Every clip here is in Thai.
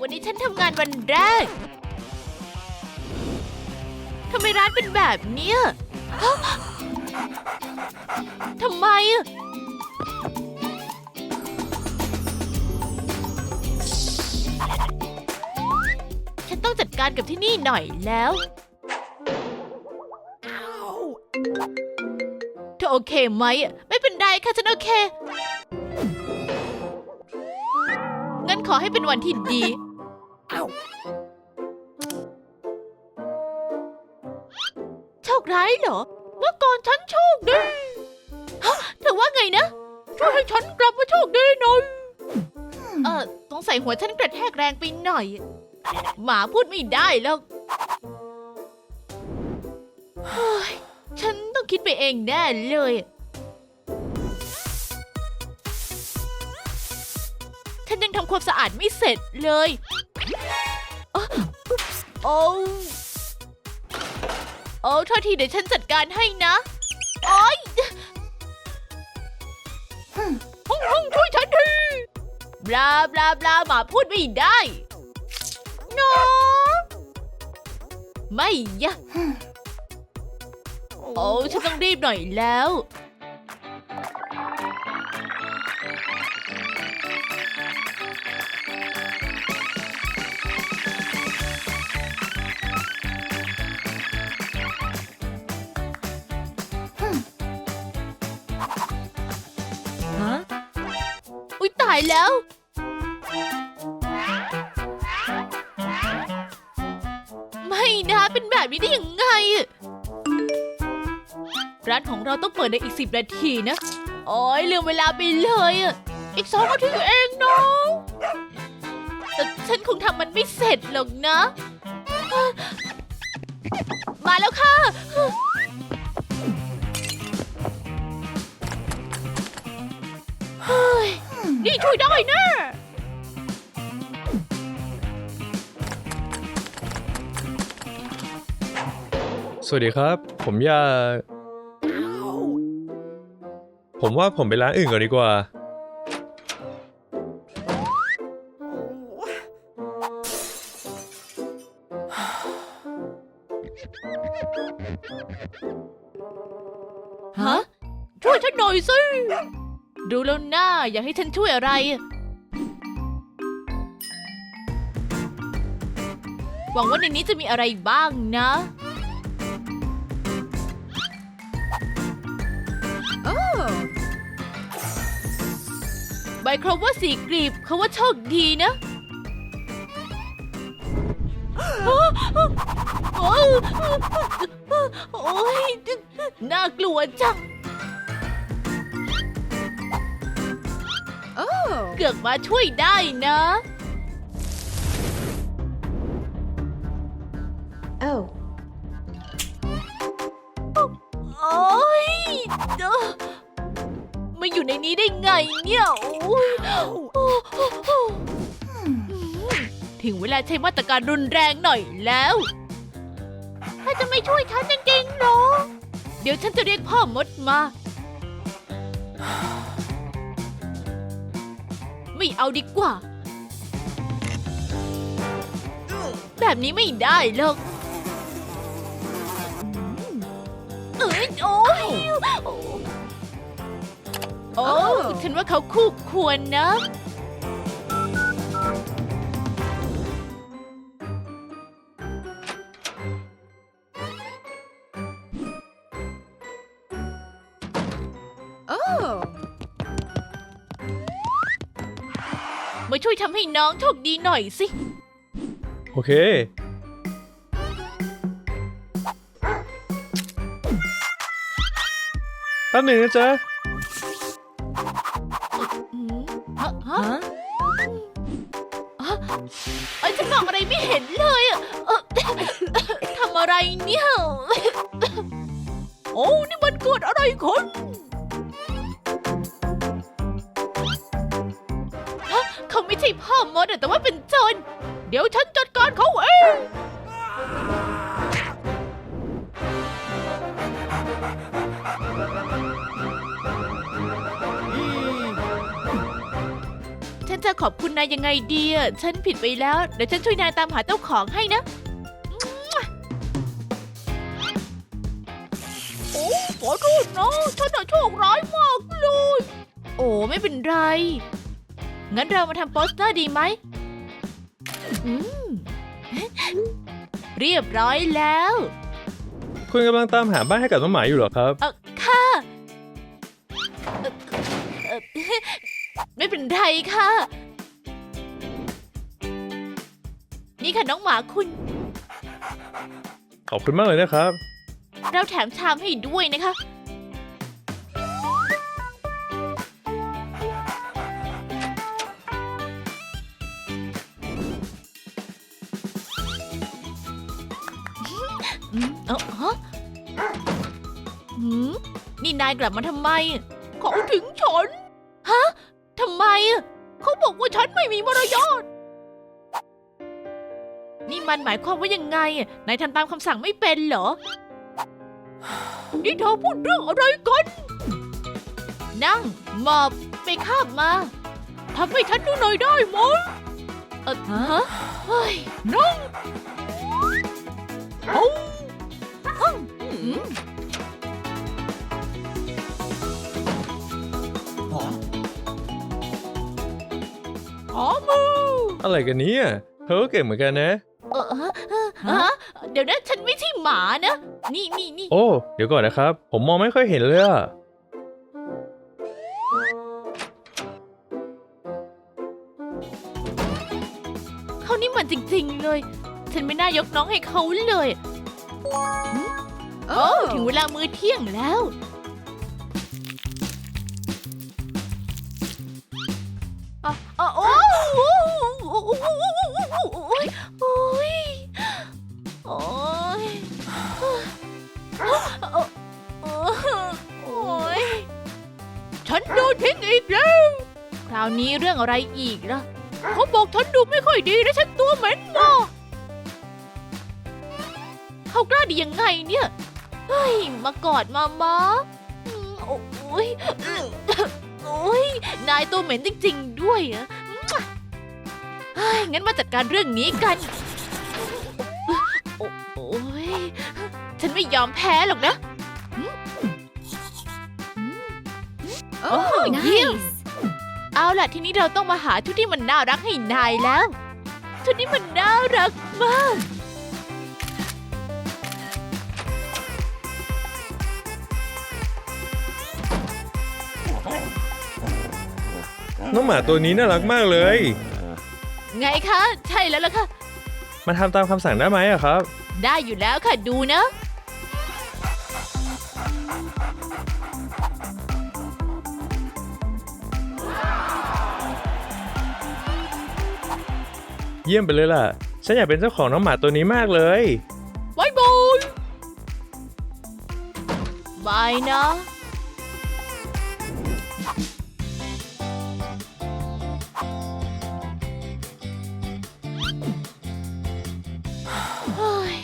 วันนี้ฉันทำงานวันแรก ทำไมร้านเป็นแบบเนี้ยทำไม ฉันต้องจัดการกับที่นี่หน่อยแล้วเธอโอเคไหม ไม่เป็นไรค่ะฉันโอเค งั้นขอให้เป็นวันที่ดี โชคร้ายเหรอ เมื่อก่อนฉันโชคดีฮะเธอว่าไงนะ ช่วยให้ฉันกลับมาโชคดีหน่อย เออสงสัยหัวฉันกระแทกแรงไปหน่อย หมาพูดไม่ได้แล้วเฮ้ยฉันต้องคิดไปเองแน่เลย ฉันยังทำความสะอาดไม่เสร็จเลยอ๊ะโอ้ โอ้โทษทีเดี๋ยวฉันจัดการให้นะ โอ้ยห้องห้องช่วยฉันทีบลาบลาบลาหมาพูดไม่ได้นอไม่ยะ โอ้ ฉันต้องรีบหน่อยแล้วายแล้ว ไม่นะเป็นแบบนี้ได้ยังไง ร้านของเราต้องเปิดในอีกสิบนาทีนะ โอ้ยลืมเวลาไปเลยอะอีกสองนาทีเองน้องแต่ฉันคงทำมันไม่เสร็จหรอกนะ มาแล้วค่ะ นี่ช่วยได้แนะสวัสดีครับ ผมอยาก ผมว่าผมไปร้านอื่นก่อนดีกว่า ฮะช่วยฉันหน่อยสิ ดูแล้วหน้าอยากให้ฉันช่วยอะไร หวังว่าในนี้จะมีอะไรบ้างนะใบครบว่าสีกรีบเขาว่าโชคดีนะโอ้ยโอ้ยน่ากลัวจัง เกือกมาช่วยได้นะ Oh. โอ้ยเอ้อมาอยู่ในนี้ได้ไงเนี่ยโอ้ยโอ้โหถึงเวลาใช้มาตรการรุนแรงหน่อยแล้วถ้าจะไม่ช่วยฉันจริงๆเหรอ เดี๋ยวฉันจะเรียกพ่อมดมา ไม่เอาดีกว่า แบบนี้ไม่ได้หรอกเอ้ยโอ้ยโอ้ฉันว่าเขาคู่ควรนะ Oh. มาช่วยทำให้น้องโชคดีหน่อยสิ โอเค แป๊บหนึ่งนะจ๊ะ อืมฮะฮะฮะเอ้ยฉันมองอะไรไม่เห็นเลยอะเอ่อ ทำอะไรเนี่ย โอ้ นี่มันเกิดอะไรขึ้น เขาไม่ใช่พ่อมดแต่ว่าเป็นโจรเดี๋ยวฉันจัดการเขาเองฉันจะจะขอบคุณนายยังไงดีอะฉันผิดไปแล้ว เดี๋ยวฉันช่วยนายตามหาเจ้าของให้นะโอ้ขอโทษนะฉันน่ะโชคร้ายมากเลย โอ้ไม่เป็นไร งั้นเรามาทำโปสเตอร์ดีไหมอืม เรียบร้อยแล้ว คุณกำลังตามหาบ้านให้กับน้องหมาอยู่เหรอครับ เออค่ะเอ่อเอ่อไม่เป็นไรค่ะ นี่ค่ะน้องหมาคุณ ขอบคุณมากเลยนะครับ เราแถมชามให้ด้วยนะคะ นายกลับมาทำไม เขาถึงฉัน ฮะทำไม เขาบอกว่าฉันไม่มีมารยาทนี่มันหมายความว่ายังไง นายทำตามคำสั่งไม่เป็นเหรอ นี่เธอพูดเรื่องอะไรกัน นั่งหมอบไปคาบมาทำให้ฉันดูหน่อยได้ไหมเออฮะเฮ้ยนั่งเอา อาอืมขอมืออะไรกันเนี่ยเธอก็เก่งเหมือนกันนะ เออฮะฮะเดี๋ยวนะฉันไม่ใช่หมานะ นี่นี่นี่โอ้ เดี๋ยวก่อนนะครับ ผมมองไม่ค่อยเห็นเลยอะเขานี่มันจริงๆเลย ฉันไม่น่ายกน้องให้เขาเลยหืมโอ้ถึงเวลามื้อเที่ยงแล้ว คราวนี้เรื่องอะไรอีกล่ะเขาบอกฉันดูไม่ค่อยดีและฉันตัวเหม็นมากเขากล้าดียังไงเนี่ย เฮ้ย มากอดมามาอืมโอ้ยโอ้ย นายตัวเหม็นจริง ๆ ด้วยอะเฮ้ย งั้นมาจัดการเรื่องนี้กัน โอ้โอ้ยฉันไม่ยอมแพ้หรอกนะอืมอืมโอ้เยี่ยม เอาล่ะทีนี้เราต้องมาหาชุดที่มันน่ารักให้นายแล้ว ชุดนี้มันน่ารักมาก น้องหมาตัวนี้น่ารักมากเลย ไงคะ ใช่แล้วล่ะค่ะมาทำตามคำสั่งได้ไหมอะครับ ได้อยู่แล้วค่ะดูนะ เยี่ยมไปเลยล่ะ ฉันอยากเป็นเจ้าของน้องหมาตัวนี้มากเลยบายบายบายนะ เฮ้ย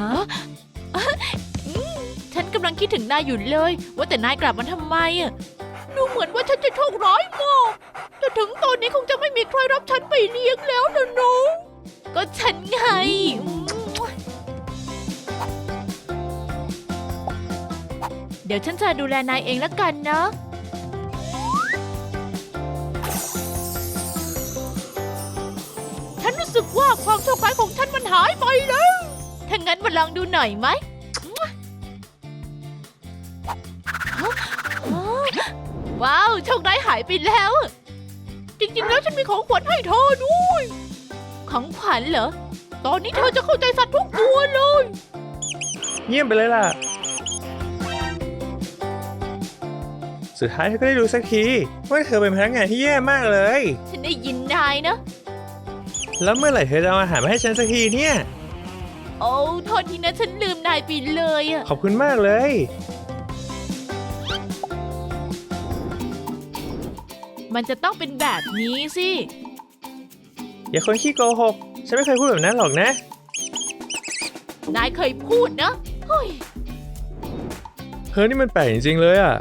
ฮะอืมฉันกำลังคิดถึงนายอยู่เลย ว่าแต่นายกลับมาทำไมอะดูเหมือนว่าฉันจะโชคร้าย นนี้คงจะไม่มีใครรับฉันไปเลี้ยงแล้วนะน้องก็ฉันไง เดี๋ยวฉันจะดูแลนายเองละกันนะ ฉันรู้สึกว่าความโชคร้ายของฉันมันหายไปแล้วถ้างั้นมาลองดูหน่อยไหมว้าว โชคร้ายหายไปแล้ว ริง ๆ แล้วฉันมีของขวัญให้เธอด้วย ของขวัญเหรอ ตอนนี้เธอจะเข้าใจสัตว์ทุกตัวเลยเยี่ยมไปเลยล่ะ สุดท้ายเธอก็ได้รู้สักทีว่าเธอเป็นพนักงานที่แย่มากเลย ฉันได้ยินนายนะ แล้วเมื่อไหร่เธอจะเอาอาหารมาให้ฉันสักทีเนี่ย โอ้โทษทีนะฉันลืมนายไปเลยอะ ขอบคุณมากเลย มันจะต้องเป็นแบบนี้สิ อย่าคนขี้โกหก ฉันไม่เคยพูดแบบนั้นหรอกนะ นายเคยพูดนะเฮ้ย เธอนี่มันแปลกจริงๆเลยอะ